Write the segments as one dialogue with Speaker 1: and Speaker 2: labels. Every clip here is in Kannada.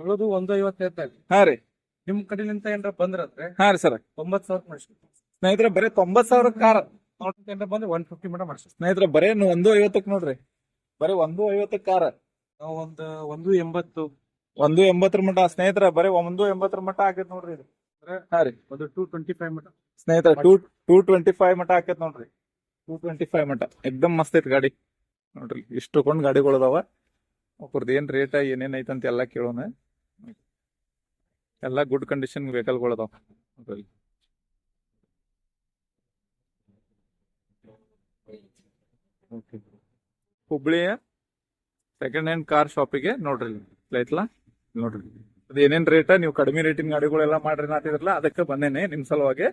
Speaker 1: ಹೇಳೋದು ಒಂದು ಐವತ್ತು ಹೇಳ್ತಾ ಇದ್ವಿ
Speaker 2: ಹಾ ರೀ.
Speaker 1: ನಿಮ್ ಕಡೆಲಿಂದ ಏನಾರ ಬಂದ್ರಂದ್ರೆ
Speaker 2: ಹಾ ರೀ ಸರ್.
Speaker 1: ತೊಂಬತ್ ಸಾವಿರ ಮಾಡಿಸ್ತೀವಿ
Speaker 2: ಸ್ನೇಹಿತರೆ ಬರೀ ತೊಂಬತ್ ಸಾವಿರ ಕಾರ್
Speaker 1: ಏನಾರ ಬಂದ್ರೆ ಒನ್ ಫಿಫ್ಟಿ ಮಟ ಮಾಡಿಸ್ತೀವಿ
Speaker 2: ಸ್ನೇಹಿತರೆ ಬರೇ ಒಂದು ಐವತ್ತಕ್ ನೋಡ್ರಿ. ಬರೀ ಒಂದು ಐವತ್ತಕ್ ಕಾರ್
Speaker 1: ನಾವು ಒಂದು ಒಂದು ಎಂಬತ್ತು.
Speaker 2: ಒಂದು ಎಂಬತ್ತರ ಮಟ ಸ್ನೇಹಿತರೆ ಬರೀ ಒಂದು ಎಂಬತ್ತರ ಮಟ ಆಕೈತ್ ನೋಡ್ರಿ ಇದು. ಹಾ ರೀ.
Speaker 1: ಒಂದು ಟೂ ಟ್ವೆಂಟಿ ಫೈವ್ ಮಟ
Speaker 2: ಸ್ನೇಹಿತರೆ ಟೂ ಟೂ ಟ್ವೆಂಟಿ ಫೈವ್ ಮಟ ಆಕೇತ್ ನೋಡ್ರಿ. ಟೂ ಟ್ವೆಂಟಿ ಫೈವ್ ಮಟ ಎಕ್ದಮ್ ಮಸ್ತ್ ಐತ್ ಗಾಡಿ. ನೋಡ್ರಿ ಇಷ್ಟು ಕೊಂಡ್ ಗಾಡಿಗಳದಾವ ಒಬ್ಬರದ್ದು ಏನ್ ರೇಟ್ ಏನೇನ್ ಐತೆ ಅಂತ ಎಲ್ಲಾ ಕೇಳೋಣ. ಎಲ್ಲಾ ಗುಡ್ ಕಂಡೀಷನ್ ವೆಹಿಕಲ್ಗಳು ಅದಾವ. ನೋಡ್ರಿ ಹುಬ್ಳಿಯ ಸೆಕೆಂಡ್ ಹ್ಯಾಂಡ್ ಕಾರ್ ಶಾಪಿಗೆ ನೋಡ್ರಿ ಆಯ್ತಲ್ಲ? ನೋಡ್ರಿ. ಅದು ಏನೇನ್ ರೇಟ್ ನೀವು ಕಡಿಮೆ ರೇಟಿನ ಗಾಡಿಗಳೆಲ್ಲ ಮಾಡ್ರಿ ನಾತಿದ್ರಲ್ಲ ಅದಕ್ಕೆ ಬಂದೇನೆ ನಿಮ್ ಸಲುವಾಗಿ.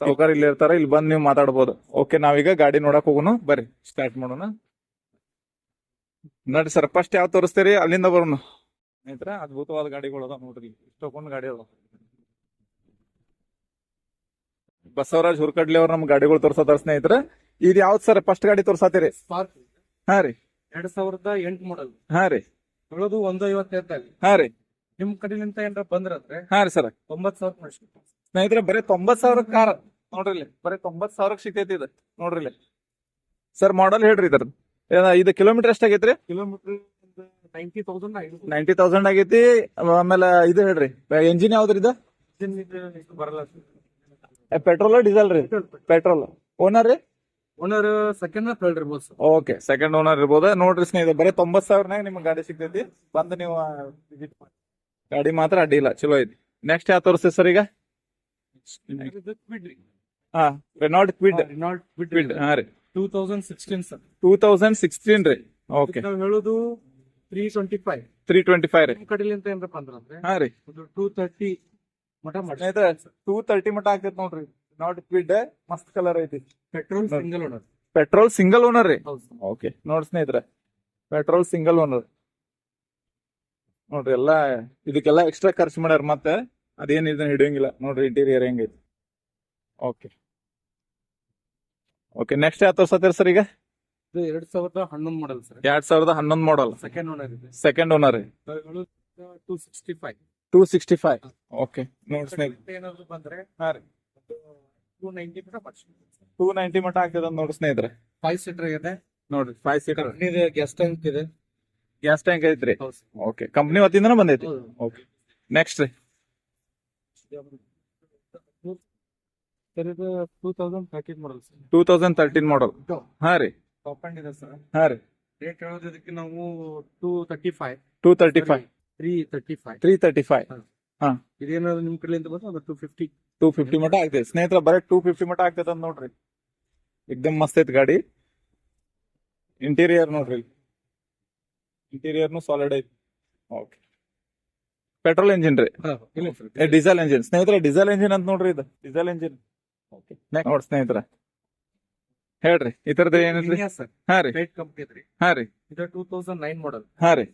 Speaker 2: ಸಾವುಕಾರ ಇಲ್ಲಿ ಇರ್ತಾರ, ಇಲ್ಲಿ ಬಂದು ನೀವು ಮಾತಾಡ್ಬೋದು. ಓಕೆ ನಾವೀಗ ಗಾಡಿ ನೋಡಕ್ ಹೋಗೋಣ. ಬರ್ರಿ ಸ್ಟಾರ್ಟ್ ಮಾಡೋಣ. ನಡಿ ಸರ್ ಫಸ್ಟ್ ಯಾವ ತೋರಿಸ್ತೀರಿ? ಅಲ್ಲಿಂದ ಬರೋಣ. ಸ್ನೇಹಿತರ ಅದ್ಭುತವಾದ ಗಾಡಿಗಳು ಅದಾವ ನೋಡ್ರಿ. ಇಷ್ಟೊಂದು ಗಾಡಿ ಅದಾವ. ಬಸವರಾಜ್ ಹುರ್ಕಡ್ಲಿ ಅವ್ರ ನಮ್ ಗಾಡಿಗಳು ತೋರ್ಸತಾರ ಸ್ನೇಹಿತರೆ. ಇದು ಯಾವ್ದು ಸರ್? ಫಸ್ಟ್ ಗಾಡಿ ತೋರ್ಸಾತೀರಿ
Speaker 1: ಸ್ಪಾರ್ಕ್
Speaker 2: ಹಾ ರೀ.
Speaker 1: ಎರಡ್ ಸಾವಿರದ ಎಂಟು ಮಾಡಲ್
Speaker 2: ಹಾ ರೀ.
Speaker 1: ಹೇಳೋದು ಒಂದು ಐವತ್ತೈದಾಗಿ
Speaker 2: ಹಾ ರೀ.
Speaker 1: ನಿಮ್ ಕಡೆಲಿಂದ ಏನಾರ ಬಂದ್ರಂದ್ರೆ
Speaker 2: ಹಾ ರೀ ಸರ್.
Speaker 1: ತೊಂಬತ್ ಸಾವಿರ ಮಾಡಿಸ್ತೀವಿ.
Speaker 2: ಸ್ನೇಹಿತರೆ ಬರೀ ತೊಂಬತ್ ಸಾವಿರ ಕಾರ. ನೋಡ್ರಿ ಇಲ್ಲಿ ಬರೀ ತೊಂಬತ್ ಸಾವಿರಕ್ಕೆ ಸಿಗ್ತೈತಿ ಇದು. ನೋಡ್ರಿ ಇಲ್ಲಿ. ಸರ್ ಮಾಡಲ್ ಹೇಳ್ರಿ ಇದ್ರ ಇದು ಕಿಲೋಮೀಟರ್ ಎಷ್ಟಾಗೈತ್ರಿ
Speaker 1: ಕಿಲೋಮೀಟರ್ ನೈಂಟಿ ತೌಸಂಡ್
Speaker 2: ಆಗೈತಿ. ಆಮೇಲೆ ಇದು ಹೇಳ್ರಿ ಎಂಜಿನ್ ಯಾವ್ದ್ರಿ ಇದು?
Speaker 1: ಬರಲ್ಲ
Speaker 2: ಪೆಟ್ರೋಲ್ ಡೀಸೆಲ್ ರೀ? ಪೆಟ್ರೋಲ್ ಓನರ್ ರೀ?
Speaker 1: ಓನರ್ ಸೆಕೆಂಡ್ ಥರ್ಡ್ ಇರ್ಬೋದು
Speaker 2: ಓಕೆ ಸೆಕೆಂಡ್ ಓನರ್ ಇರ್ಬೋದು. ನೋಡ್ರಿ ಸ್ನೇಹಿತರೆ ಬರೀ ತೊಂಬತ್ ಸಾವಿರನಾಗ ನಿಮ್ಗೆ ಗಾಡಿ ಸಿಗ್ತೈತಿ. ಬಂದು ನೀವು ವಿಸಿಟ್ ಮಾಡಿ. ಗಾಡಿ ಮಾತ್ರ ಅಡ್ಡಿ ಇಲ್ಲ ಚಲೋ ಐತಿ. ನೆಕ್ಸ್ಟ್ ಯಾವ ತೋರಿಸ್ತೀವಿ ಸರ್ ಈಗ? ಹಾ ರೆನಾಲ್ಡ್ ಕ್ವಿಡ್
Speaker 1: ರೆನಾಲ್ಡ್
Speaker 2: ಕ್ವಿಡ್ ಹಾ ರೀ.
Speaker 1: Two thousand sixteen sir
Speaker 2: two thousand sixteen ರೀ. ಓಕೆ
Speaker 1: ನಾವು ಹೇಳೋದು three twenty five
Speaker 2: three twenty five ರೀ.
Speaker 1: ನಿಮ್ ಕಡೆಲಿಂದ ಏನಾರ
Speaker 2: ಹಾ ರೀ.
Speaker 1: ಒಂದು ಟೂ ತರ್ಟಿ ಮಟ ಮಾಡಿ
Speaker 2: ಸ್ನೇಹಿತರೆ ಟೂ ತರ್ಟಿ ಮಟ ಆಗ್ತೈತಿ ನೋಡ್ರಿ. ನಾಟ್ ಕ್ವಿಡ್ ಮಸ್ತ್ ಕಲರ್ ಐತಿ.
Speaker 1: Petrol single owner
Speaker 2: petrol single owner ರೀ?
Speaker 1: ಹೌದು
Speaker 2: ಓಕೆ ನೋಡ್ ಸ್ನೇಹಿತರೆ ಪೆಟ್ರೋಲ್ ಸಿಂಗಲ್ ಓನರ್ ನೋಡ್ರಿ ಎಲ್ಲಾ ಇದಕ್ಕೆಲ್ಲ ಎಕ್ಸ್ಟ್ರಾ ಖರ್ಚು ಮಾಡ್ಯಾರ ಮತ್ತೆ ಅದೇನ್ ಇದನ್ನ ಹಿಡಿಯಂಗಿಲ್ಲ. ನೋಡ್ರಿ ಇಂಟೀರಿಯರ್ ಹೆಂಗೈತಿ. ಓಕೆ ಓಕೆ ನೆಕ್ಸ್ಟ್ ಯಾವ ತೋರ್ಸತ್ತೀರಿ ಸರ್ ಈಗ?
Speaker 1: ಇದು ಎರಡ್ ಸಾವಿರದ ಹನ್ನೊಂದು ಮಾಡಲ್ ಸರ್.
Speaker 2: ಎರಡ್ ಸಾವಿರದ ಹನ್ನೊಂದು ಮಾಡಲ್
Speaker 1: ಸೆಕೆಂಡ್ ಓನರ್ ಇದೆ.
Speaker 2: Second owner
Speaker 1: two sixty five
Speaker 2: two sixty five okay ನೋಡಿ ಸ್ನೇಹಿತರೆ
Speaker 1: ಏನಾದ್ರು ಬಂದ್ರೆ
Speaker 2: ಹಾ ರೀ.
Speaker 1: ಟೂ ನೈಂಟಿ ಮಟ
Speaker 2: ಟೂ ನೈಂಟಿ ಮಟ ಆಗ್ತದ ನೋಡಿ ಸ್ನೇಹಿತರೆ.
Speaker 1: ಫೈವ್ ಸೀಟರ್ ಇದೆ.
Speaker 2: ನೋಡ್ರಿ ಫೈವ್ ಸೀಟರ್
Speaker 1: ಇದೆ ಗ್ಯಾಸ್ ಟ್ಯಾಂಕ್ ಇದೆ.
Speaker 2: ಗ್ಯಾಸ್ ಟ್ಯಾಂಕ್ ಐತ್ರಿ. ಓಕೆ ಕಂಪ್ನಿ ವತಿಯಿಂದನೇ ಬಂದೈತಿ ಓಕೆ ನೆಕ್ಸ್ಟ್ ರೀ.
Speaker 1: ಸರ್ ಇದು two thousand thirteen model sir.
Speaker 2: Two thousand thirteen model ಹಾ ರೀ.
Speaker 1: ಇದೆ ಸರ್.
Speaker 2: ಹಾ ರೀ.
Speaker 1: ರೇಟ್ ಹೇಳೋದಕ್ಕೆ ನಾವು two thirty five
Speaker 2: two thirty five
Speaker 1: three thirty five
Speaker 2: three thirty five
Speaker 1: ಇದೇನಾದ್ರು ನಿಮ್ ಕಡೆಯಿಂದ ಬಂದ್ರೆ ಅದು ಟೂ ಫಿಫ್ಟಿ
Speaker 2: ಟೂ ಫಿಫ್ಟಿ ಮಟ ಆಗ್ತೈತಿ ಸ್ನೇಹಿತರ ಬರೀ ಟೂ ಫಿಫ್ಟಿ ಮಟ ಆಗ್ತೈತೆ ಅಂತ ನೋಡ್ರಿ. ಎಕ್ದಮ್ ಮಸ್ತ್ ಐತೆ ಗಾಡಿ. ಇಂಟೀರಿಯರ್ ನೋಡ್ರಿ ಇಂಟೀರಿಯರ್ನು ಸಾಲಿಡ್ ಐತಿ. ಓಕೆ ಪೆಟ್ರೋಲ್ ಇಂಜಿನ್ ರೀ. ಡೀಸೆಲ್ ಇಂಜಿನ್ ಸ್ನೇಹಿತರೆ ಡೀಸೆಲ್ ಎಂಜಿನ್ ಅಂತ ನೋಡ್ರಿ ಇದು. ಡೀಸೆಲ್ ಇಂಜಿನ್ ಓಕೆ ನೋಡಿ ಸ್ನೇಹಿತರ. ಹೇಳ್ರಿ ಈ ತರದ ಏನಿಲ್ರಿ?
Speaker 1: ಸರ್
Speaker 2: ಹಾ ರೀ.
Speaker 1: ಪೇಟ್ ಕಂಪ್ನಿ ಐತ್ರಿ
Speaker 2: ಹಾ ರೀ.
Speaker 1: ಇದು ಟೂ ತೌಸಂಡ್ ನೈನ್ ಮಾಡಲ್
Speaker 2: ಹಾ ರೀ.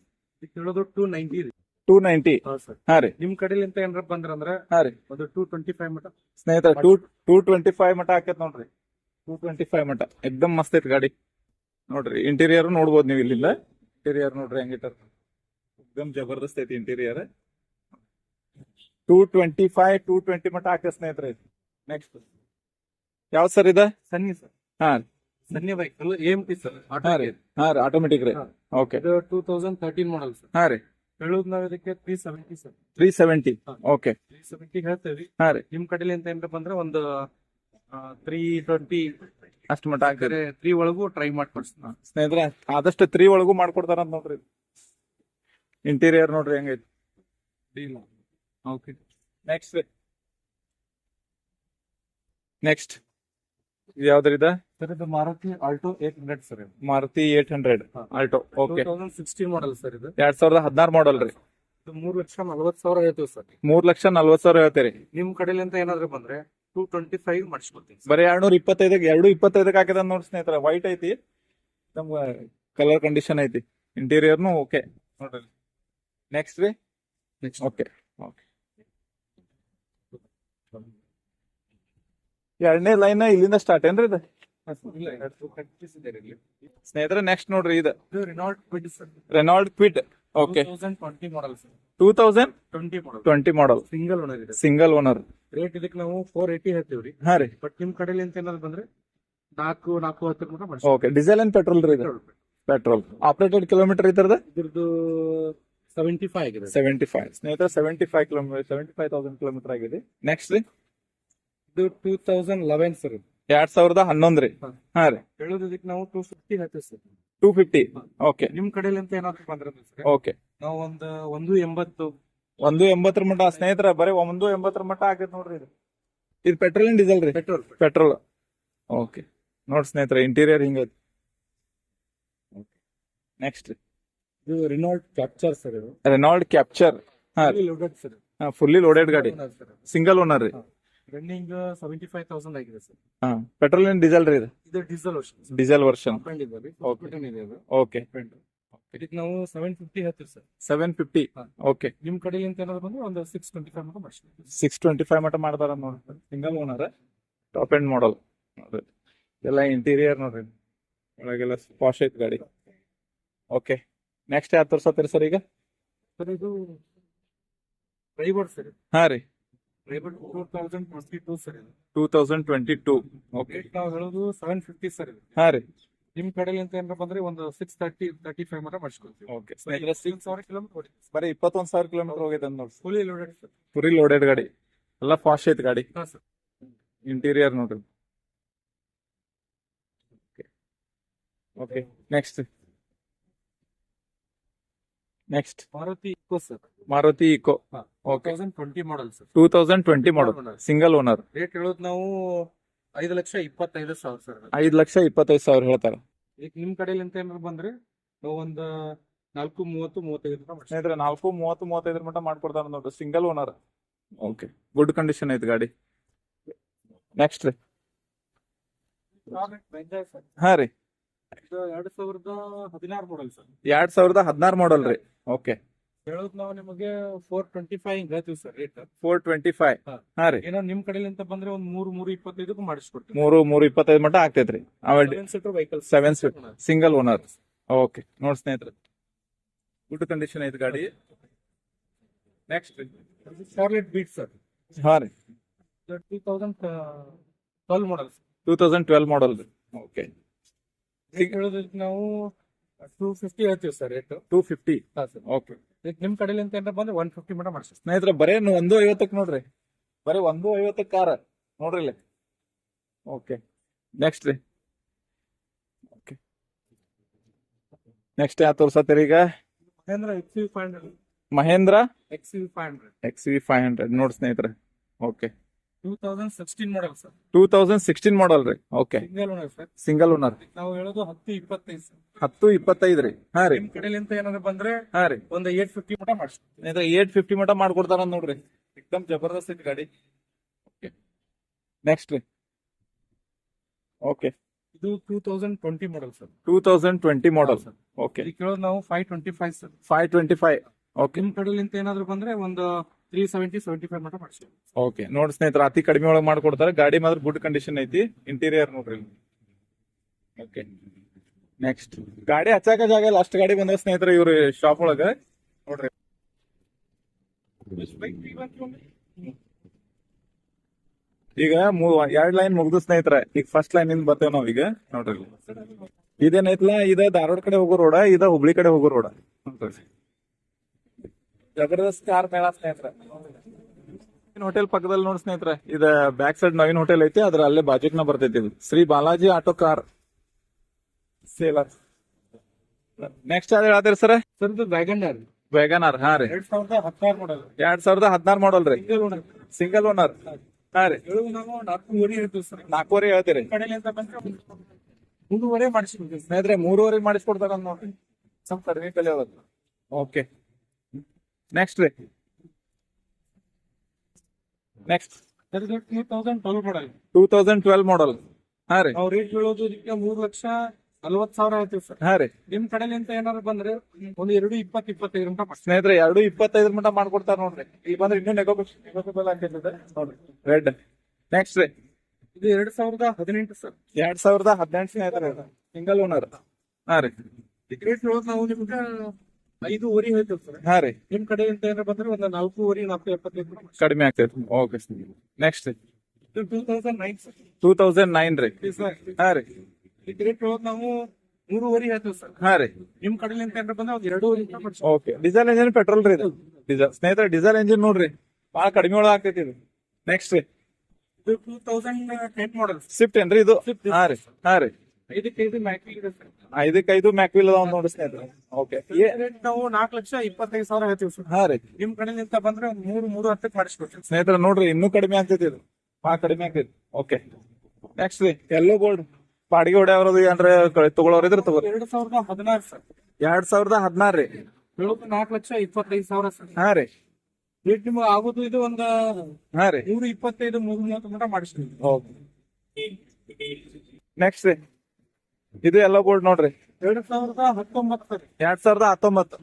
Speaker 1: ಹೇಳೋದು ಟೂ ನೈಂಟಿ ರೀ.
Speaker 2: ಟೂ ನೈಂಟಿ
Speaker 1: ಹೌದು ಸರ್
Speaker 2: ಹಾ ರೀ.
Speaker 1: ನಿಮ್ ಕಡೆಲಿಂತ ಏನಾರ ಬಂದ್ರಂದ್ರ
Speaker 2: ಹಾ ರೀ.
Speaker 1: ಒಂದು ಟೂ ಟ್ವೆಂಟಿ ಫೈವ್ ಮಟ
Speaker 2: ಸ್ನೇಹಿತರ ಟೂ ಟೂ ಟ್ವೆಂಟಿ ಫೈವ್ ಮಟ ಹಾಕೈತ್ ನೋಡ್ರಿ. ಟೂ ಟ್ವೆಂಟಿ ಫೈವ್ ಮಟ ಎಕ್ದಮ್ ಮಸ್ತ್ ಐತಿ ಗಾಡಿ. ನೋಡ್ರಿ ಇಂಟೀರಿಯರ್ ನೋಡ್ಬೋದು ನೀವು ಇಲ್ಲಿಂದ. ಇಂಟೀರಿಯರ್ ನೋಡ್ರಿ ಹೆಂಗಿಟ್ಟ ಎಕ್ದಮ್ ಜಬರ್ದಸ್ತ್ ಐತಿ interior two twenty five two twenty ಮಟ ಹಾಕ ಸ್ನೇಹಿತರೆ. ನೆಕ್ಸ್ಟ್ ಯಾವ್ದು ಸರ್ ಇದೆ?
Speaker 1: ಸನ್ನಿ ಸರ್
Speaker 2: ಹಾ.
Speaker 1: Sunny bike M T sir
Speaker 2: ಹಾ ರೀ. ಹಾ ರೀ ಆಟೋಮೆಟಿಕ್ ರೀ. ಓಕೆ.
Speaker 1: ಇದು two thousand thirteen model sir
Speaker 2: ಹಾ ರೀ.
Speaker 1: ಹೇಳೋದು ನಾವು ಇದಕ್ಕೆ three seventy sir
Speaker 2: three seventy. Okay.
Speaker 1: Three seventy ಹೇಳ್ತೇವೆ
Speaker 2: ಹಾ ರೀ.
Speaker 1: ನಿಮ್ ಕಡೆಲಿ ಅಂತ ಏನಪ್ಪ ಅಂದ್ರೆ ಒಂದು ತ್ರೀ ಟ್ವೆಂಟಿ
Speaker 2: ಅಷ್ಟು ಮಟ್ಟ ಆಗ್ತದೆ
Speaker 1: ತ್ರೀ ಒಳಗೂ ಟ್ರೈ ಮಾಡ್ಕೊಡ್ತೀನಿ
Speaker 2: ಸ್ನೇಹಿತರೆ ಆದಷ್ಟು ತ್ರೀ ಒಳಗೂ ಮಾಡ್ಕೊಡ್ತಾರ ಅಂತ ನೋಡ್ರಿ. ಇಂಟೀರಿಯರ್ ನೋಡ್ರಿ ಹೆಂಗೈತಿ
Speaker 1: ಓಕೆ
Speaker 2: ನೆಕ್ಸ್ಟ್ ನೆಕ್ಸ್ಟ್ ಇದು ಯಾವ್ದ್ರ ಇದ?
Speaker 1: ಸರ್ ಇದು Maruti Alto eight hundred sir
Speaker 2: Maruti eight hundred. Alto okay.
Speaker 1: Thousand sixteen model sir ಇದು.
Speaker 2: ಎರಡ್ ಸಾವಿರದ ಹದಿನಾರು ಮಾಡಲ್ ರೀ.
Speaker 1: ಇದು ಮೂರ್ ಲಕ್ಷ ನಲ್ವತ್ ಸಾವಿರ ಹೇಳ್ತೀವಿ ಸರ್.
Speaker 2: ಮೂರ್ ಲಕ್ಷ ನಲ್ವತ್ ಸಾವಿರ ಹೇಳ್ತೀರಿ.
Speaker 1: ನಿಮ್ ಕಡೆಲಿಂದ ಏನಾದ್ರು ಬಂದ್ರೆ ಟೂ ಟ್ವೆಂಟಿ ಫೈವ್ ಮಾಡಿಸ್ಕೊಡ್ತೀನಿ
Speaker 2: ಬರೀ ಎರಡ್ನೂರ ಇಪ್ಪತ್ತೈದಕ್ಕೆ ಎರಡು ಇಪ್ಪತ್ತೈದಕ್ಕೆ ಹಾಕಿದ ನೋಡಿ ಸ್ನೇಹಿತರೆ ವೈಟ್ ಐತಿ ನಮ್ಗ ಕಲರ್ ಕಂಡೀಷನ್ ಐತಿ. ಇಂಟೀರಿಯರ್ನು ಓಕೆ ನೋಡ್ರಿ. ನೆಕ್ಸ್ಟ್ ರೀ?
Speaker 1: ನೆಕ್ಸ್ಟ್
Speaker 2: ಓಕೆ ಓಕೆ ಎರಡನೇ ಲೈನ್ ಇಲ್ಲಿಂದ ಸ್ಟಾರ್ಟ್ ಏನ್ರಿ ಇದು? ಸ್ನೇಹಿತರೆ ನೆಕ್ಸ್ಟ್ ನೋಡ್ರಿ ಇದು.
Speaker 1: Renault Kwid sir
Speaker 2: Renault Kwid okay
Speaker 1: thousand twenty model sir
Speaker 2: two thousand
Speaker 1: twenty model
Speaker 2: twenty model
Speaker 1: single owner ಇದೆ.
Speaker 2: ಸಿಂಗಲ್ ಓನರ್
Speaker 1: ರೇಟ್ ಇದಕ್ಕೆ ನಾವು ಫೋರ್ ಏಯ್ಟಿ ಹೇಳ್ತೀವ್ರಿ
Speaker 2: ಹಾ ರೀ.
Speaker 1: ಬಟ್ ನಿಮ್ ಕಡೆಲಿ ಅಂತ ಏನಾದ್ರು ಬಂದ್ರೆ ನಾಲ್ಕು ನಾಲ್ಕು ಹತ್ತರ ಮಟ್ಟ
Speaker 2: ಓಕೆ ಡೀಸೆಲ್ ಅಂಡ್ ಪೆಟ್ರೋಲ್ ರೀ ಇದು? ಪೆಟ್ರೋಲ್ ಆಪರೇಟೆಡ್ ಕಿಲೋಮೀಟರ್ ಇದ್ರದ
Speaker 1: ಇದ್ರದ್ದು ಸೆವೆಂಟಿ ಫೈವ್ ಆಗಿದೆ.
Speaker 2: ಸೆವೆಂಟಿ ಫೈವ್ ಸ್ನೇಹಿತರೆ seventy five kilometre seventy five thousand kilometre ಆಗಿದೆ. ನೆಕ್ಸ್ಟ್ ರೀ?
Speaker 1: ಇದು ಟೂ ತೌಸಂಡ್ ಲೆವೆನ್ ಸರ್
Speaker 2: ಎರಡ್ ಸಾವಿರದ ಹನ್ನೊಂದ್ರಿ.
Speaker 1: ಹಾ.
Speaker 2: ರೀ.
Speaker 1: ಹೇಳೋದು ಇದಕ್ಕೆ ನಾವು ಟೂ ಫಿಫ್ಟಿ ಹೇಳ್ತೀವಿ ಸರ್.
Speaker 2: ಟೂ ಫಿಫ್ಟಿ ಓಕೆ
Speaker 1: ನಿಮ್ ಕಡೆಯಲ್ಲಿ ಅಂತ ಏನಾದ್ರು ಬಂದ್ರೆ ಸರ್.
Speaker 2: ಓಕೆ
Speaker 1: ನಾವು ಒಂದು ಒಂದು ಎಂಬತ್ತು.
Speaker 2: ಒಂದು ಎಂಬತ್ತರ ಮಟ್ಟ ಸ್ನೇಹಿತರ ಬರೀ ಒಂದು ಎಂಬತ್ತರ ಮಟ್ಟ ಆಗೈತೆ ನೋಡ್ರಿ ಇದು. ಇದು ಪೆಟ್ರೋಲ್ ಅಂಡ್ ಡೀಸೆಲ್ ರೀ.
Speaker 1: Petrol
Speaker 2: petrol. ಓಕೆ ನೋಡ್ ಸ್ನೇಹಿತರೆ ಇಂಟೀರಿಯರ್ ಹಿಂಗೈತಿ ನೆಕ್ಸ್ಟ್
Speaker 1: ಇದು ರಿನಾಲ್ಡ್ ಕ್ಯಾಪ್ಚರ್ ಸರ್ ಇದು.
Speaker 2: ರೆನಾಲ್ಡ್ ಕ್ಯಾಪ್ಚರ್ ಹಾ ರೀ.
Speaker 1: Loaded sir.
Speaker 2: ಫುಲ್ಲಿ ಲೋಡೆಡ್ ಗಾಡಿ. ಸಿಂಗಲ್ ಓನರ್ ರೀ.
Speaker 1: ರನ್ನಿಂಗ್ ಸೆವೆಂಟಿ ಫೈವ್ ತೌಸಂಡ್ ಆಗಿದೆ ಸರ್
Speaker 2: ಹಾ ಪೆಟ್ರೋಲ್ ಅಂಡ್ ಡೀಸೆಲ್ ರೀ ಇದು?
Speaker 1: ಇದು diesel version
Speaker 2: diesel version
Speaker 1: friend ಇದೆ ರೀ.
Speaker 2: Okay.
Speaker 1: Button ಇದೆ ಅದು.
Speaker 2: ಓಕೆ
Speaker 1: ಫ್ರೆಂಡ್ ಇದಕ್ಕೆ ನಾವು ಸೆವೆನ್ ಫಿಫ್ಟಿ ಹೇಳ್ತೀವಿ ಸರ್
Speaker 2: ಸೆವೆನ್ ಫಿಫ್ಟಿ
Speaker 1: ಹಾ.
Speaker 2: ಓಕೆ
Speaker 1: ನಿಮ್ ಕಡೆ ಅಂತ ಏನಾದ್ರು ಬಂದ್ರೆ ಒಂದು ಸಿಕ್ಸ್ ಟ್ವೆಂಟಿ ಫೈವ್ ಮಟ್ಟ ಮಾಡಿಸ್ತೀವಿ
Speaker 2: ಸಿಕ್ಸ್ ಟ್ವೆಂಟಿ ಫೈವ್ ಮಟ್ಟ ಮಾಡ್ತಾರ ನೋಡ್ರಿ. Single owner top end model ನೋಡ್ರಿ ಎಲ್ಲ ಇಂಟೀರಿಯರ್ ನೋಡ್ರಿ. ಒಳಗೆಲ್ಲ ಪಾಶ್ ಐತ್ ಗಾಡಿ. ಓಕೆ ನೆಕ್ಸ್ಟ್ ಯಾವ ತೋರ್ಸತ್ತೀರಿ ಸರ್ ಈಗ?
Speaker 1: ಸರ್ ಇದು ಡ್ರೈವರ್ ಸರ್
Speaker 2: ಹಾ ರೀ.
Speaker 1: Driver two thousand twenty two sir ಇದು
Speaker 2: two thousand twenty two okay
Speaker 1: ನಾವು ಹೇಳೋದು ಸೆವೆನ್ ಫಿಫ್ಟಿ ಸರ್ ಇದು
Speaker 2: ಹಾ ರೀ.
Speaker 1: ನಿಮ್ ಕಡೆಯಲ್ಲಿ ಅಂತ ಒಂದು ಸಿಕ್ಸ್ ತರ್ಟಿ ತರ್ಟಿ ಫೈವ್ ಮಾಡಿಸ್ಕೊಳ್ತೀವಿ.
Speaker 2: ಓಕೆ
Speaker 1: ಸಿಕ್ಸ್ ಸಾವಿರ ಕಿಲೋಮೀಟರ್
Speaker 2: ಬರೀ ಇಪ್ಪತ್ತೊಂದು ಸಾವಿರ ಕಿಲೋಮೀಟರ್ ಅಂತ ನೋಡಿ
Speaker 1: fully loaded sir
Speaker 2: fully loaded ಗಾಡಿ. ಎಲ್ಲ ಫಾಸ್ಟ್ ಐತ್ ಗಾಡಿ.
Speaker 1: ಹಾ ಸರ್
Speaker 2: ಇಂಟೀರಿಯರ್ ನೋಡ್ರಿ okay next next
Speaker 1: Maruti Eeco sir
Speaker 2: Maruti Eeco. Okay
Speaker 1: twenty model sir
Speaker 2: two thousand twenty model single owner
Speaker 1: rate ಹೇಳೋದು ನಾವು ಐದು ಲಕ್ಷ ಇಪ್ಪತ್ತೈದು ಸಾವಿರ ಸರ್
Speaker 2: ಐದು ಲಕ್ಷ ಇಪ್ಪತ್ತೈದು ಸಾವಿರ ಹೇಳ್ತಾರೆ.
Speaker 1: ಈಗ ನಿಮ್ ಕಡೆಯಲ್ಲಿ ಅಂತ ಏನಾದ್ರು ಬಂದ್ರೆ ನಾವು ಒಂದು ನಾಲ್ಕು ಮೂವತ್ತು ಮೂವತ್ತೈದು.
Speaker 2: ಸ್ನೇಹಿತರೆ ನಾಲ್ಕು ಮೂವತ್ತು ಮೂವತ್ತೈದರ ಮಟ್ಟ ಮಾಡ್ಕೊಡ್ತಾರ ನೋಡ್ರಿ. Single owner okay good condition ಐತೆ ಗಾಡಿ. ನೆಕ್ಸ್ಟ್ ರೀ. ಹಾ ರೀ.
Speaker 1: ಎರಡ್ ಸಾವಿರದ ಹದಿನಾರು ಮಾಡಲ್ ಸರ್
Speaker 2: ಎರಡ್ ಸಾವಿರದ ಹದಿನಾರು ಮಾಡಲ್ ರೀ. ಓಕೆ
Speaker 1: ಹೇಳೋದು ನಾವು ನಿಮಗೆ ಫೋರ್ ಟ್ವೆಂಟಿ ಫೈವ್ ಹಿಂಗ್ ಹೇಳ್ತೀವಿ sir rate
Speaker 2: four twenty five
Speaker 1: ಹಾ.
Speaker 2: ಹಾ ರೀ.
Speaker 1: ಏನೋ ನಿಮ್ ಕಡೆಲಿಂತ ಅಂತ ಬಂದ್ರೆ ಒಂದ್ ಮೂರು ಮೂರು ಇಪ್ಪತ್ತೈದಕ್ಕೂ ಮಾಡಿಸ್ಕೊಡ್ತೀವಿ.
Speaker 2: ಮೂರು ಮೂರು ಇಪ್ಪತ್ತೈದು ಮಟ್ಟ ಆಗ್ತೈತ್ರಿ ಆಮೇಲೆ
Speaker 1: seven seater vehicle
Speaker 2: seven seat single owner okay ನೋಡ್ ಸ್ನೇಹಿತರೆ. ಗುಡ್ ಕಂಡೀಷನ್ ಐತಿ ಗಾಡಿ. ನೆಕ್ಸ್ಟ್
Speaker 1: ಫಾರ್ಲೆಟ್ ಬೀಟ್ ಸರ್
Speaker 2: ಹಾ ರೀ.
Speaker 1: Two thousand twelve model
Speaker 2: two thousand twelve model ರೀ. ಓಕೆ
Speaker 1: ಹೇಳೋದಕ್ಕೆ ನಾವು ಟೂ ಫಿಫ್ಟಿ ಹೇಳ್ತೀವಿ ಸರ್ ರೇಟ್
Speaker 2: ಟೂ ಫಿಫ್ಟಿ
Speaker 1: ಹಾ ಸರ್
Speaker 2: ಓಕೆ
Speaker 1: ಈಗ ನಿಮ್ ಕಡೆಯಲ್ಲಿ ಅಂತ ಏನಾರ ಬಂದ್ರೆ ಒನ್ ಫಿಫ್ಟಿ ಮಟ ಮಾಡಿಸ್ತೀವಿ
Speaker 2: ಸ್ನೇಹಿತರೆ ಬರೇ ನೀವು ಒಂದು ಐವತ್ತಕ್ಕೆ ನೋಡ್ರಿ. ಬರೀ ಒಂದು ಐವತ್ತಕ್ಕೆ ಕಾರ ನೋಡ್ರಿ ಇಲ್ಲಿ. ಓಕೆ ನೆಕ್ಸ್ಟ್ ರೀ. ಓಕೆ ನೆಕ್ಸ್ಟ್ ಯಾವ ತೋರ್ಸತ್ತೀರಿ ಈಗ?
Speaker 1: Mahindra X V five hundred
Speaker 2: Mahindra?
Speaker 1: X V five hundred
Speaker 2: X V five hundred ನೋಡಿ ಸ್ನೇಹಿತರೆ. Okay
Speaker 1: two thousand sixteen model sir
Speaker 2: two thousand sixteen model ರೀ. Okay
Speaker 1: single owner sir
Speaker 2: single owner
Speaker 1: ನಾವು ಹೇಳೋದು ಹತ್ತು ಇಪ್ಪತ್ತೈದು ಸರ್
Speaker 2: ಹತ್ತು ಇಪ್ಪತ್ತೈದು ರೀ. ಹಾ ರೀ.
Speaker 1: ನಿಮ್ ಕಡೆಲಿಂತ ಏನಾದ್ರು ಬಂದ್ರೆ
Speaker 2: ಹಾ ರೀ.
Speaker 1: ಒಂದು ಏಟ್ ಫಿಫ್ಟಿ ಮಟ ಮಾಡಿಸ್ತೀವಿ
Speaker 2: ಸ್ನೇಹಿತರೆ ಏಟ್ ಫಿಫ್ಟಿ ಮಟ ಮಾಡ್ಕೊಡ್ತಾರ ನೋಡ್ರಿ. ಎಕ್ದಮ್ ಜಬರ್ದಸ್ತ್ ಐತಿ ಗಾಡಿ. ಓಕೆ. ನೆಕ್ಸ್ಟ್ ರೀ. ಓಕೆ.
Speaker 1: ಇದು two thousand twenty model sir
Speaker 2: two thousand twenty model
Speaker 1: sir
Speaker 2: okay
Speaker 1: ಇದಕ್ಕೆ ಕೇಳೋದು ನಾವು five twenty five sir
Speaker 2: five twenty five okay
Speaker 1: ನಿಮ್ ಕಡೆಲಿಂತ ಏನಾದ್ರು ಬಂದ್ರೆ ಒಂದು ತ್ರೀ ಸೆವೆಂಟಿ ಸೆವೆಂಟಿ ಫೈವ್ ಮಾಡಿಸ್ತೀವಿ.
Speaker 2: ಓಕೆ ನೋಡಿ ಸ್ನೇಹಿತರೆ ಅತಿ ಕಡಿಮೆ ಒಳಗೆ ಮಾಡ್ಕೊಡ್ತಾರೆ. ಗಾಡಿ ಮಾತ್ರ ಗುಡ್ ಕಂಡೀಷನ್ ಐತಿ. ಇಂಟೀರಿಯರ್ ನೋಡ್ರಿ. ಓಕೆ ನೆಕ್ಸ್ಟ್ ಗಾಡಿ ಹಚ್ಚಾಕ ಜಾಗ ಲಾಸ್ಟ್ ಅಷ್ಟು ಗಾಡಿ ಬಂದ ಸ್ನೇಹಿತರೆ ಇವ್ರ ಶಾಪ್ ಒಳಗ. ನೋಡ್ರಿ. ಈಗ ಎರಡ್ ಲೈನ್ ಮುಗ್ದು ಸ್ನೇಹಿತರೆ ಈಗ ಫಸ್ಟ್ ಲೈನ್ ಇಂದ ಬರ್ತೇವೆ ನಾವ್ ಈಗ ನೋಡ್ರಿ. ಇದೇನೈತ್ಲ ಇದ ಧಾರವಾಡ ಕಡೆ ಹೋಗೋ ರೋಡ ಇದ ಹುಬ್ಳಿ ಕಡೆ ಹೋಗೋ ರೋಡ ನೋಡ್ರಿ. ಜಬರ್ದಸ್ತ್ ಕಾರ್ ಮೇಳ ಸ್ನೇಹಿತರೆ. ಹೋಟೆಲ್ ಪಕ್ಕದಲ್ಲಿ ನೋಡಿ ಸ್ನೇಹಿತರೆ ಇದ ಬ್ಯಾಕ್ ಸೈಡ್ ನವೀನ್ ಹೋಟೆಲ್ ಐತಿ ಅದ್ರ ಅಲ್ಲೇ ಬಾಜುಕ್ನ ಬರ್ತೈತಿ ಇದು. Shri Balaji auto car seller. Next ಯಾವ್ದು ಹೇಳ್ತೀರಿ ಸರ್?
Speaker 1: ಸರ್ ಇದು ವ್ಯಾಗನ್ ಆರ್
Speaker 2: ವ್ಯಾಗನ್ ಆರ್ ಹಾ ರೀ.
Speaker 1: ಎರಡ್ ಸಾವಿರದ ಹದಿನಾರ್ ಮಾಡಲ್
Speaker 2: ಎರಡ್ ಸಾವಿರದ ಹದಿನಾರು ಮಾಡಲ್ ರೀ.
Speaker 1: ಸಿಂಗಲ್ ಓನರ್
Speaker 2: ಹಾ ರೀ.
Speaker 1: ನಾಲ್ಕೂವರೆ ಹೇಳ್ತೀವಿ ಸರ್.
Speaker 2: ನಾಲ್ಕೂವರೆ ಹೇಳ್ತೀರಿ.
Speaker 1: ಮೂರುವರೆ ಮಾಡಿಸ್ಕೊಡ್ತೀವಿ.
Speaker 2: ಸ್ನೇಹಿತರೆ ಮೂರುವರೆ ಮಾಡಿಸ್ಕೊಡ್ತಾರ ನೋಡ್ರಿ ಸ್ವಲ್ಪ ಕಡಿಮೆ ಬೆಲೆ ಓಕೆ ನೆಕ್ಸ್ಟ್ ರೀ next
Speaker 1: two thousand twelve model
Speaker 2: two thousand twelve model ಹಾ ರೀ.
Speaker 1: ಅವ್ರ ರೇಟ್ ಹೇಳೋದು ಇದಕ್ಕೆ ಮೂರ್ ಲಕ್ಷ ನಲ್ವತ್ ಸಾವಿರ ಆಯ್ತು ಸರ್.
Speaker 2: ಹಾ ರೀ.
Speaker 1: ನಿಮ್ ಕಡೆಲಿಂತ ಏನಾದ್ರು ಬಂದ್ರೆ ಒಂದು ಎರಡು ಇಪ್ಪತ್ ಇಪ್ಪತ್ತೈದು ಮಾಡಿಸ್ತೀವಿ
Speaker 2: ಸ್ನೇಹಿತರೆ ಎರಡು ಇಪ್ಪತ್ತೈದು ಮಟ್ಟ ಮಾಡ್ಕೊಡ್ತಾರ ನೋಡ್ರಿ. ಈಗ ಬಂದ್ರೆ ಇನ್ನೂ ನೆಗೋಬಲ್ ಆಗ್ತೈತೆ ನೋಡ್ರಿ. ರೆಡ್ ನೆಕ್ಸ್ಟ್ ರೀ
Speaker 1: ಇದು ಎರಡ್ ಸಾವಿರದ ಹದಿನೆಂಟು ಸರ್.
Speaker 2: ಎರಡ್ ಸಾವಿರದ ಹದಿನೆಂಟು ಸ್ನೇಹಿತರೆ ಸಿಂಗಲ್ ಓನರ್ ಹಾ ರೀ.
Speaker 1: ರೇಟ್ ಹೇಳೋದು ನಾವು ನಿಮ್ಗೆ ಐದೂವರೆ ಹೇಳ್ತೀವಿ ಸರ್
Speaker 2: ಹಾ ರೀ.
Speaker 1: ನಿಮ್ ಕಡೆಯಿಂದ ಏನಾರ ಬಂದ್ರೆ ಒಂದು ನಾಲ್ಕೂವರೆ ನಾಲ್ಕು ಎಪ್ಪತ್ತೈದು
Speaker 2: ಕಡಿಮೆ ಆಗ್ತೈತಿ. Okay next
Speaker 1: two thousand nine sir
Speaker 2: two thousand nine ರೀ. ಹಾ ರೀ.
Speaker 1: ರೇಟ್ ನಾವು ಮೂರುವರೆ ಹೇಳ್ತೀವಿ ಸರ್
Speaker 2: ಹಾ ರೀ.
Speaker 1: ನಿಮ್ ಕಡೆಯಿಂದ ಏನಾರ ಬಂದ್ರೆ ಒಂದ್ ಎರಡೂವರೆ.
Speaker 2: ಓಕೆ. ಡೀಸೆಲ್ ಇಂಜಿನ್ ಪೆಟ್ರೋಲ್ ರೀ ಇದು. ಡೀಸೆಲ್ ಸ್ನೇಹಿತರೆ ಡೀಸೆಲ್ ಇಂಜಿನ್ ನೋಡ್ರಿ. ಭಾಳ ಕಡಿಮೆ ಒಳಗೆ ಆಗ್ತೈತಿ ಇದು. ನೆಕ್ಸ್ಟ್ ರೀ
Speaker 1: ಇದು two thousand ten model
Speaker 2: Swift ಏನ್ರಿ ಇದು. ಹಾ ರೀ. ಹಾ ರೀ.
Speaker 1: ಐದಕ್ಕೆ ಮ್ಯಾಕ್ವಿಲ್ ಇದೆ ಸರ್
Speaker 2: ಐದಕ್ಕೆ ಐದು ಮ್ಯಾಕ್ವಿಲ್ ಅದಾವ ನೋಡಿ ಸ್ನೇಹಿತರೆ. ಓಕೆ
Speaker 1: ರೇಟ್ ನಾವು ನಾಲ್ಕು ಲಕ್ಷ ಇಪ್ಪತ್ತೈದು ಸಾವಿರ ಹೇಳ್ತೀವಿ ಸರ್.
Speaker 2: ಹಾ ರೀ.
Speaker 1: ನಿಮ್ ಕಡೆಯಿಂದ ಬಂದ್ರೆ ಒಂದು ಮೂರು ಮೂರು ಹತ್ತಕ್ಕೆ ಮಾಡಿಸ್ಕೊಡ್ತೀವಿ
Speaker 2: ಸ್ನೇಹಿತರ ನೋಡ್ರಿ ಇನ್ನೂ ಕಡಿಮೆ ಆಗ್ತೈತಿ ಇದು. ಭಾಳ ಕಡಿಮೆ ಆಗ್ತೈತಿ. ಓಕೆ ನೆಕ್ಸ್ಟ್ ರೀ ಎಲ್ಲೋ ಗೋಲ್ಡ್ ಬಾಡಿಗೆ ಹೊಡೆಯವ್ರದ್ದು ಏನ್ರೆ ತಗೊಳೋರ್ ಇದ್ರೆ ತಗೋರಿ.
Speaker 1: ಎರಡು ಸಾವಿರದ ಹದಿನಾರು ಸರ್.
Speaker 2: ಎರಡ್ ಸಾವಿರದ ಹದಿನಾರು ರೀ.
Speaker 1: ಹೇಳೋದು ನಾಲ್ಕು ಲಕ್ಷ ಇಪ್ಪತ್ತೈದು ಸಾವಿರ ಸರ್.
Speaker 2: ಹಾ ರೀ.
Speaker 1: ರೇಟ್ ನಿಮ್ಗೆ ಆಗೋದು ಇದು ಒಂದು
Speaker 2: ಹಾ ರೀ.
Speaker 1: ನೂರು ಇಪ್ಪತ್ತೈದು ಮೂರು ಮೂವತ್ತು ಮಟ ಮಾಡಿಸ್ತೀವಿ.
Speaker 2: ಓಕೆ ನೆಕ್ಸ್ಟ್ ರೀ. ಇದು ಎಲ್ಲೋ ಬೋರ್ಡ್ ನೋಡ್ರಿ.
Speaker 1: ಎರಡ್ ಸಾವಿರದ ಹತ್ತೊಂಬತ್ತು ಸರ್.
Speaker 2: ಎರಡ್ ಸಾವಿರದ ಹತ್ತೊಂಬತ್ತು.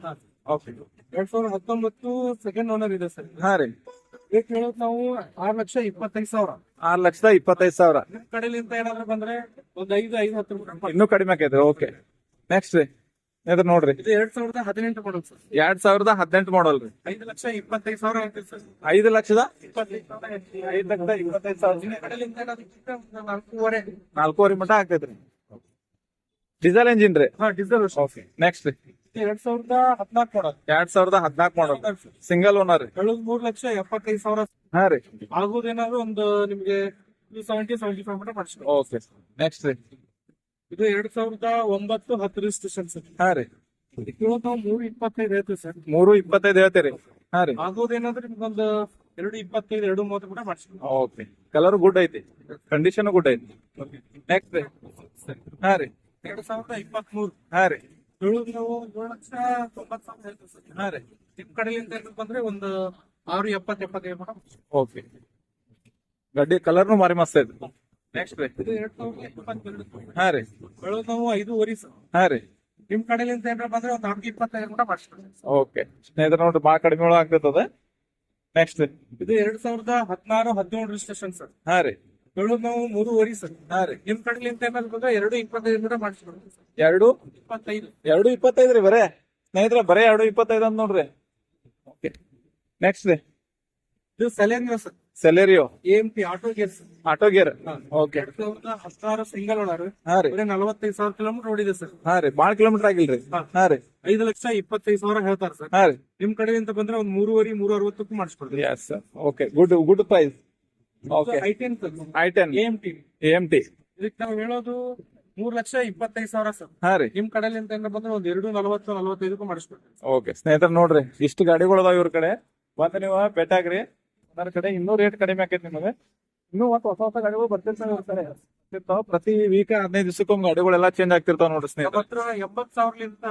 Speaker 2: ಓಕೆ
Speaker 1: ಎರಡ್ ಸಾವಿರದ ಹತ್ತೊಂಬತ್ತು ಸೆಕೆಂಡ್ ಓನರ್ ಇದೆ ಸರ್.
Speaker 2: ಹಾ ರೀ.
Speaker 1: ರೇಟ್ ಹೇಳೋದು ನಾವು ಆರ್ ಲಕ್ಷ ಇಪ್ಪತ್ತೈದು ಸಾವಿರ.
Speaker 2: ಆರ್ ಲಕ್ಷದ ಇಪ್ಪತ್ತೈದು ಸಾವಿರ.
Speaker 1: ನಿಮ್ ಕಡೆಲಿಂದ ಏನಾದ್ರು ಬಂದ್ರೆ ಒಂದು ಐದು ಐದು ಹತ್ತು ರೂಪಾಯಿ
Speaker 2: ಇನ್ನೂ ಕಡಿಮೆ ಆಕೈತ್ರಿ. ಓಕೆ ನೆಕ್ಸ್ಟ್ ರೀ. ಇದ್ರ ನೋಡ್ರಿ.
Speaker 1: ಇದು ಎರಡ್ ಸಾವಿರದ ಹದಿನೆಂಟು ಮಾಡಲ್ ಸರ್.
Speaker 2: ಎರಡ್ ಸಾವಿರದ ಹದಿನೆಂಟು ಮಾಡಲ್ ರೀ.
Speaker 1: ಐದು ಲಕ್ಷ ಇಪ್ಪತ್ತೈದು ಸಾವಿರ ಹೇಳ್ತೀವಿ ಸರ್.
Speaker 2: ಐದು ಲಕ್ಷದ?
Speaker 1: ಇಪ್ಪತ್ತೈದು ಸಾವಿರ ಹೇಳ್ತೀವಿ.
Speaker 2: ಐದು ಲಕ್ಷದ ಇಪ್ಪತ್ತೈದು ಸಾವಿರ.
Speaker 1: ನಿಮ್ ಕಡೆಲಿಂದ ಏನಾದ್ರು ಇದ್ರೆ ನಾಲ್ಕೂವರೆ.
Speaker 2: ನಾಲ್ಕೂವರೆ ಮಟ್ಟ ಆಗ್ತೈತ್ರಿ. ಡೀಸೆಲ್ ಎಂಜಿನ್ ರೀ.
Speaker 1: ಹಾ ಡೀಸೆಲ್
Speaker 2: ಓಕೆ ನೆಕ್ಸ್ಟ್ ರೀ.
Speaker 1: ಎರಡ್ ಸಾವಿರದ ಹದಿನಾಲ್ಕು ಮಾಡಲ್
Speaker 2: ಎರಡ್ ಸಾವಿರದ ಹದಿನಾಲ್ಕು ಮಾಡಲ್ ಸಿಂಗಲ್ ಓನರ್ ರೀ.
Speaker 1: ಹೇಳೋದು ಮೂರು ಲಕ್ಷ ಎಪ್ಪತ್ತೈದು ಸಾವಿರ.
Speaker 2: ಹಾ ರೀ.
Speaker 1: ಆಗೋದೇನಾದ್ರು ಒಂದು ನಿಮ್ಗೆ ಸೆವೆಂಟಿ ಸೆವೆಂಟಿ ಫೈವ್ ಮಟ ಮಾಡಿಸ್ಬೇಕು
Speaker 2: ಓಕೆ ನೆಕ್ಸ್ಟ್ ರೀ.
Speaker 1: ಇದು ಎರಡ್ ಸಾವಿರದ ಒಂಬತ್ತು ಹತ್ತು ರಿಜಿಸ್ಟ್ರೇಷನ್ ಸರ್
Speaker 2: ಹಾ ರೀ.
Speaker 1: ನಾವು ಮೂರು ಇಪ್ಪತ್ತೈದು ಹೇಳ್ತೀವಿ ಸರ್.
Speaker 2: ಮೂರು ಇಪ್ಪತ್ತೈದು ಹೇಳ್ತೀರಿ ಹಾ ರೀ.
Speaker 1: ಆಗೋದೇನಾದ್ರೆ ನಿಮ್ಗೊಂದು ಎರಡು ಇಪ್ಪತ್ತೈದು ಎರಡು ಮೂವತ್ತು ಕೂಡ ಮಾಡಿಸ್ಬೇಕು
Speaker 2: ಓಕೆ ಕಲರ್ ಗುಡ್ ಐತಿ. ಕಂಡೀಷನ್ ಗುಡ್ ಐತಿ. ನೆಕ್ಸ್ಟ್ ರೀ. ಹಾ ರೀ.
Speaker 1: ಎರಡ್ ಸಾವಿರದ ಇಪ್ಪತ್ತ್ ಮೂರು
Speaker 2: ಹಾ ರೀ.
Speaker 1: ಏಳು ನಾವು ಏಳು ಲಕ್ಷ ತೊಂಬತ್ ಸಾವಿರ ಹೇಳ್ತೀವಿ ಸರ್
Speaker 2: ಹಾ ರೀ.
Speaker 1: ನಿಮ್ ಕಡೆಯಿಂದ ಏನಾದ್ರು ಬಂದ್ರೆ ಒಂದು ಆರು ಎಪ್ಪತ್ತ್ ಎಪ್ಪತ್ತೈದು ಮೇಡಮ್.
Speaker 2: ಓಕೆ ಗಡ್ಡಿ ಕಲರ್ನು ಮಾರಿ ಮಸ್ತ್ ಐತಿ. ನೆಕ್ಸ್ಟ್ ರೀ.
Speaker 1: ಇದು ಎರಡ್ ಸಾವಿರದ ಇಪ್ಪತ್ತೆರಡು.
Speaker 2: ಹಾ ರೀ.
Speaker 1: ಹೇಳೋದು ನಾವು ಐದೂವರೆ ಸರ್.
Speaker 2: ಹಾ ರೀ.
Speaker 1: ನಿಮ್ ಕಡೆಯಿಂದ ಏನಾರ ಬಂದ್ರೆ ಒಂದು ನಾಲ್ಕು ಇಪ್ಪತ್ತೈದು ಮೇಡಮ್ ಮಾಡಿಸ್ಬೇಕು
Speaker 2: ಓಕೆ ಸ್ನೇಹಿತರೆ ನೋಡ್ರಿ ಭಾಳ ಕಡಿಮೆ ಒಳಗೆ ಆಗ್ತೈತದ ನೆಕ್ಸ್ಟ್
Speaker 1: ಇದು ಎರಡ್ ಸಾವಿರದ ಹದಿನಾರು ಹದಿನೇಳು ರಿಜಿಸ್ಟ್ರೇಷನ್ ಸರ್.
Speaker 2: ಹಾ ರೀ.
Speaker 1: ಹೇಳೋದು ನಾವು ಮೂರುವರೆ ಸರ್.
Speaker 2: ಹಾ ರೀ
Speaker 1: ನಿಮ್ ಕಡೆಲಿಂದ ಏನಾದ್ರು ಬಂದ್ರೆ ಎರಡು ಇಪ್ಪತ್ತೈದು ಮಾಡಿಸ್ಬೇಕು ಸರ್
Speaker 2: ಎರಡು?
Speaker 1: ಇಪ್ಪತ್ತೈದು.
Speaker 2: ಎರಡು ಇಪ್ಪತ್ತೈದು ರೀ ಬರೇ. ಸ್ನೇಹಿತರೆ ಬರೇ ಎರಡು ಇಪ್ಪತ್ತೈದು ಅಂತ ನೋಡ್ರಿ. ಓಕೆ ನೆಕ್ಸ್ಟ್ ರೀ.
Speaker 1: ಇದು Celerio sir.
Speaker 2: Celerio.
Speaker 1: M P auto gear sir.
Speaker 2: Auto gear okay
Speaker 1: ಎರಡ್ ಸಾವಿರದ ಹದಿನಾರು ಸಿಂಗಲ್ ಓನರ್
Speaker 2: ಹಾ ರೀ.
Speaker 1: ಬರೀ ನಲವತ್ತೈದು ಸಾವಿರ ಕಿಲೋಮೀಟರ್ ಓಡಿದೆ ಸರ್.
Speaker 2: ಹಾ ರೀ. ಬಾಳ ಕಿಲೋಮೀಟರ್ ಆಗಿಲ್ರಿ. ಹಾ. ರೀ.
Speaker 1: ಐದು ಲಕ್ಷ ಇಪ್ಪತ್ತೈದು ಸಾವಿರ ಹೇಳ್ತಾರೆ ಸರ್.
Speaker 2: ಹಾ ರೀ.
Speaker 1: ನಿಮ್ ಕಡೆಯಿಂದ ಬಂದ್ರೆ ಒಂದ್ ಮೂರುವರೆ ಮೂರು ಅರವತ್ತಕ್ಕೂ ಮಾಡಿಸ್ಕೊಡ್ತೀವಿ
Speaker 2: yes okay good good price
Speaker 1: i ten M T ಇದಕ್ಕೆ ನಾವು ಹೇಳೋದು ಮೂರ್ ಲಕ್ಷ ಇಪ್ಪತ್ತೈದು ಸಾವಿರ ಸರ್.
Speaker 2: ಹಾ ರೀ.
Speaker 1: ನಿಮ್ ಕಡೆಲಿಂದ ಏನಾರ ಬಂದ್ರೆ ಒಂದ್ ಎರಡು ನಲವತ್ತು ನಲವತ್ತೈದಕ್ಕೂ ಮಾಡಿಸ್ಬೇಕು
Speaker 2: ಓಕೆ ಸ್ನೇಹಿತರೆ ನೋಡ್ರಿ ಇಷ್ಟು ಗಾಡಿಗಳದಾವ ಇವ್ರ ಕಡೆ. ಮತ್ತೆ ನೀವು ಬೆಟ್ಟಾಗ್ರಿ ಅದರ ಕಡೆ ಇನ್ನೂ ರೇಟ್ ಕಡಿಮೆ ಆಕೈತಿ ನಿಮಗೆ. ಇನ್ನೂ ಮತ್ತೆ ಹೊಸ ಹೊಸ ಗಾಡಿಗಳು ಬರ್ತಿರ್ತಾರೆ ಇರ್ತಾವ. ಪ್ರತಿ ವೀಕ್ ಹದಿನೈದು ದಿವಸಕ್ಕೊಮ್ಮೆ ಗಾಡಿಗಳೆಲ್ಲ ಚೇಂಜ್ ಆಗ್ತಿರ್ತಾವ ನೋಡ್ರಿ ಸ್ನೇಹಿತರೆ.
Speaker 1: ಹತ್ರ ಎಂಬತ್ ಸಾವಿರಲಿಂದ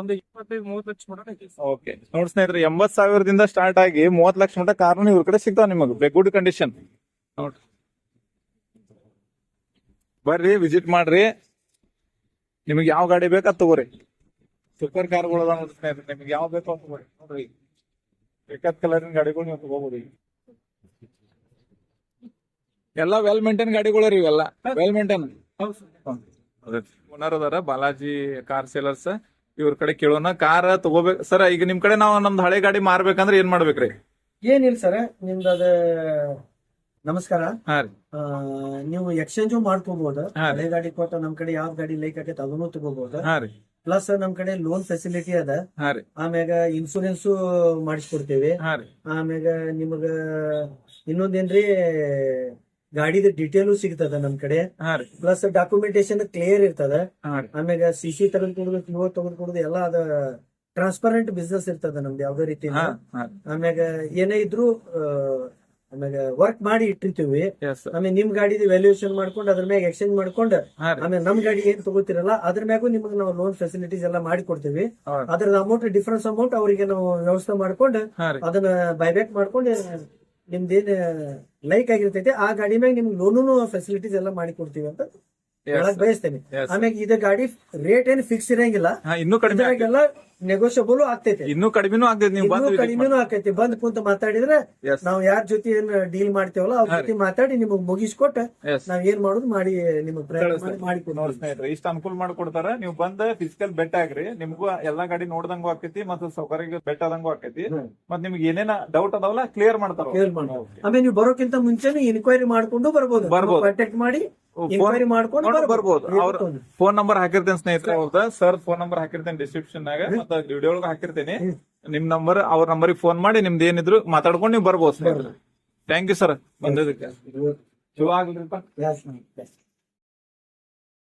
Speaker 1: ಒಂದು ಇಪ್ಪತ್ತೈದು ಮೂವತ್ತು ಲಕ್ಷ ಮಟ ಐತಿ
Speaker 2: ಓಕೆ ನೋಡಿ ಸ್ನೇಹಿತರೆ ಎಂಬತ್ ಸಾವಿರದಿಂದ ಸ್ಟಾರ್ಟ್ ಆಗಿ ಮೂವತ್ ಲಕ್ಷ ಮಟ್ಟ ಕಾರ್ ಇವ್ರ ಕಡೆ ಸಿಗ್ತಾವ ನಿಮಗೆ. ಗುಡ್ ಕಂಡೀಷನ್ ನೋಡ್ರಿ. ಬರ್ರಿ ವಿಸಿಟ್ ಮಾಡ್ರಿ. ನಿಮಗೆ ಯಾವ ಗಾಡಿ ಬೇಕು ಅದ್ ತಗೋರಿ. ಸೂಪರ್ ಕಾರ್ಗಳು ಅದಾವ ನೋಡ್ರಿ ಸ್ನೇಹಿತರೆ. ನಿಮ್ಗೆ ಯಾವ ಬೇಕೋ ತಗೋರಿ. ನೋಡ್ರಿ. ಬೇಕಾದ ಕಲರಿನ ಗಾಡಿಗಳು ನೀವು ತಗೋಬಹುದು ಈಗ. ಎಲ್ಲ ವೆಲ್ ಮೇಂಟೈನ್ ಗಾಡಿಗಳು ರೀ ಇವೆಲ್ಲ. ವೆಲ್ ಮೇಂಟೈನ್ ಓನರ್ ಅದಾರ ಬಾಲಾಜಿ ಕಾರ್ ಸೇಲರ್ಸ್ ಇವ್ರ ಕಡೆ ಕೇಳೋಣ. ಕಾರ್ ತಗೋಬೇಕು ಸರ್ ಈಗ ನಿಮ್ ಕಡೆ ನಾವು ನಮ್ದು ಹಳೆ ಗಾಡಿ ಮಾರ್ಬೇಕಂದ್ರೆ ಏನ್ ಮಾಡ್ಬೇಕ್ರಿ?
Speaker 3: ಏನಿಲ್ಲ ಸರ್ ನಿಮ್ದು ಅದ ನಮಸ್ಕಾರ.
Speaker 2: ಹಾ ರೀ.
Speaker 3: ಆ, ನೀವು ಎಕ್ಸ್ಚೇಂಜ್ ಮಾಡ್ಕೋಬಹುದು
Speaker 2: ಹಾ.
Speaker 3: ಹಳೆ ಗಾಡಿ ಕೊಟ್ಟು ನಮ್ ಕಡೆ ಯಾವ ಗಾಡಿ ಲೈಕ್ ಆಗೈತೆ ಅದನ್ನು ತಗೋಬಹುದು
Speaker 2: ಹಾ ರೀ.
Speaker 3: ಪ್ಲಸ್ ನಮ್ ಕಡೆ ಲೋನ್ ಫೆಸಿಲಿಟಿ ಅದ.
Speaker 2: ಹಾ ರೀ.
Speaker 3: ಆಮ್ಯಾಗ ಇನ್ಸೂರೆನ್ಸ್ ಮಾಡಿಸ್ಕೊಡ್ತೇವೆ.
Speaker 2: ಹಾ ರೀ.
Speaker 3: ಆಮ್ಯಾಗ ನಿಮಗ ಇನ್ನೊಂದೇನ್ರಿ ಗಾಡಿದ ಡಿಟೇಲ್ ಸಿಗ್ತದ ನಮ್ ಕಡೆ. ಪ್ಲಸ್ ಡಾಕ್ಯುಮೆಂಟೇಶನ್ ಕ್ಲಿಯರ್ ಇರ್ತದ. ಆಮ್ಯಾಗ ಸಿ ಸಿ ತೆಗೆದು ಕೊಡುದು ಕ್ಯೂ ತೆಗೆದು ಕೊಡುದು ಎಲ್ಲ ಅದ ಟ್ರಾನ್ಸ್ಪರೆಂಟ್ ಬಿಸ್ನೆಸ್ ಇರ್ತದ ನಮ್ದು ಯಾವ್ದೇ ರೀತಿ ಆಮ್ಯಾಗ ಏನೇ ಇದ್ರು ಆಮ್ಯಾಗ ವರ್ಕ್ ಮಾಡಿ ಇಟ್ಟಿರ್ತೀವಿ. ಆಮೇಲೆ ನಿಮ್ ಗಾಡಿದ ವ್ಯಾಲ್ಯೂಯೇಷನ್ ಮಾಡ್ಕೊಂಡು ಅದ್ರ ಮ್ಯಾಗ ಎಕ್ಸ್ಚೇಂಜ್ ಮಾಡ್ಕೊಂಡು ಆಮೇಲೆ ನಮ್ ಗಾಡಿ ಏನ್ ತಗೋತಿರಲ್ಲ ಅದ್ರ ಮ್ಯಾಗೂ ನಿಮಗೆ ನಾವು ಲೋನ್ ಫೆಸಿಲಿಟೀಸ್ ಎಲ್ಲ ಮಾಡಿ ಕೊಡ್ತೀವಿ.
Speaker 2: ಅದ್ರದ
Speaker 3: ಅದ್ರ ಅಮೌಂಟ್ ಡಿಫರೆನ್ಸ್ ಅಮೌಂಟ್ ಅವರಿಗೆ ನಾವು ವ್ಯವಸ್ಥೆ ಮಾಡ್ಕೊಂಡು ಅದನ್ನ ಬೈಬ್ಯಾಕ್ ಮಾಡ್ಕೊಂಡು ನಿಮ್ದೇನ್ ಲೈಕ್ ಆಗಿರ್ತೈತಿ ಆ ಗಾಡಿ ಮ್ಯಾಗ ನಿಮ್ಗೆ ಲೋನು ಫೆಸಿಲಿಟೀಸ್ ಎಲ್ಲ ಮಾಡಿ ಕೊಡ್ತೀವಿ ಅಂತ. ಹೇಳಕ್ ಬಯಸ್ತೇನೆ. ಆಮ್ಯಾಗ ಇದ ಗಾಡಿ ರೇಟ್ ಏನ್ ಫಿಕ್ಸ್ ಇರಂಗಿಲ್ಲ
Speaker 2: ಇನ್ನೂ ಕಡಿಮೆ
Speaker 3: ನೆಗೋಷಿಯಬಲ್ ಆಗ್ತೈತೆ.
Speaker 2: ಇನ್ನೂ ಕಡಿಮೆನೂ ಆಗ್ತೈತಿ ನೀವು
Speaker 3: ಇನ್ನೂ
Speaker 2: ಬಂದು
Speaker 3: ಕಡಿಮೆನೂ ಆಕೈತಿ ಬಂದ್ ಕುಂತ ಮಾತಾಡಿದ್ರೆ
Speaker 2: ನಾವು
Speaker 3: ನಾವ್ ಯಾರ ಜೊತೆ ಏನ್ ಡೀಲ್ ಮಾಡ್ತೇವಲ್ಲ ಅವ್ರ ಜೊತೆ ಮಾತಾಡಿ ನಿಮಗ್ ಮುಗಿಸ್ಕೊಟ್ಟ ನಾವ್ ಏನ್ ಮಾಡೋದು ಮಾಡಿ ನಿಮಗ್ ಪ್ರಯತ್ನ ಮಾಡಿ
Speaker 2: ಸ್ನೇಹಿತರೆ ಇಷ್ಟ ಅನುಕೂಲ ಮಾಡ್ಕೊಡ್ತಾರ. ನೀವು ಬಂದ ಫಿಸಿಕಲ್ ಬೆಟ್ ಆಗ್ರಿ ನಿಮ್ಗೂ ಎಲ್ಲಾ ಗಾಡಿ ನೋಡ್ದಂಗೂ ಆಕೈತಿ ಮತ್ತ ಸೌಕರ್ಯ ಬೆಟ್ ಆದಂಗೂ ಆಕೈತಿ
Speaker 3: ಮತ್ತ
Speaker 2: ಮತ್ ನಿಮ್ಗೆ ಏನೇನ ಡೌಟ್ ಅದಾವಲ್ಲ ಕ್ಲಿಯರ್ ಮಾಡ್ತಾರ
Speaker 3: ಕ್ಲಿಯರ್ ಮಾಡ್ಬೋದು. ಆಮೇಲೆ ನೀವು ಬರೋಕ್ಕಿಂತ ಮುಂಚೆನೆ ಇನ್ಕ್ವೈರಿ ಮಾಡ್ಕೊಂಡು ಬರ್ಬೋದು.
Speaker 2: ಬರ್ಬೋದು.
Speaker 3: ಕಾಂಟ್ಯಾಕ್ಟ್ ಮಾಡಿ
Speaker 2: ಫೋನ್
Speaker 3: ಇನ್ಕ್ವೈರಿ ಮಾಡ್ಕೊಂಡು
Speaker 2: ಬರ್ಬೋದು. ಅವ್ರ ಫೋನ್ ನಂಬರ್ ಹಾಕಿರ್ತೇನೆ ಸ್ನೇಹಿತರೆ ಅವ್ರದ. ಸರ್ ಫೋನ್ ನಂಬರ್ ಹಾಕಿರ್ತೇನೆ ಡಿಸ್ಕ್ರಿಪ್ಷನ್ ನಾಗ. ಮತ್ತೆ ವಿಡಿಯೋ ಒಳಗೆ ಹಾಕಿರ್ತೇನೆ. ನಿಮ್ ನಂಬರ್ ಅವ್ರ ನಂಬರಿಗೆ ಫೋನ್ ಮಾಡಿ ನಿಮ್ದು ಏನಿದ್ರು ಮಾತಾಡ್ಕೊಂಡು ನೀವು ಬರ್ಬೋದು ಥ್ಯಾಂಕ್ ಯು ಸರ್ ಬಂದಿದ್ದಕ್ಕೆ. ಶುಭ ಆಗ್ಲಿಪ್ಪ.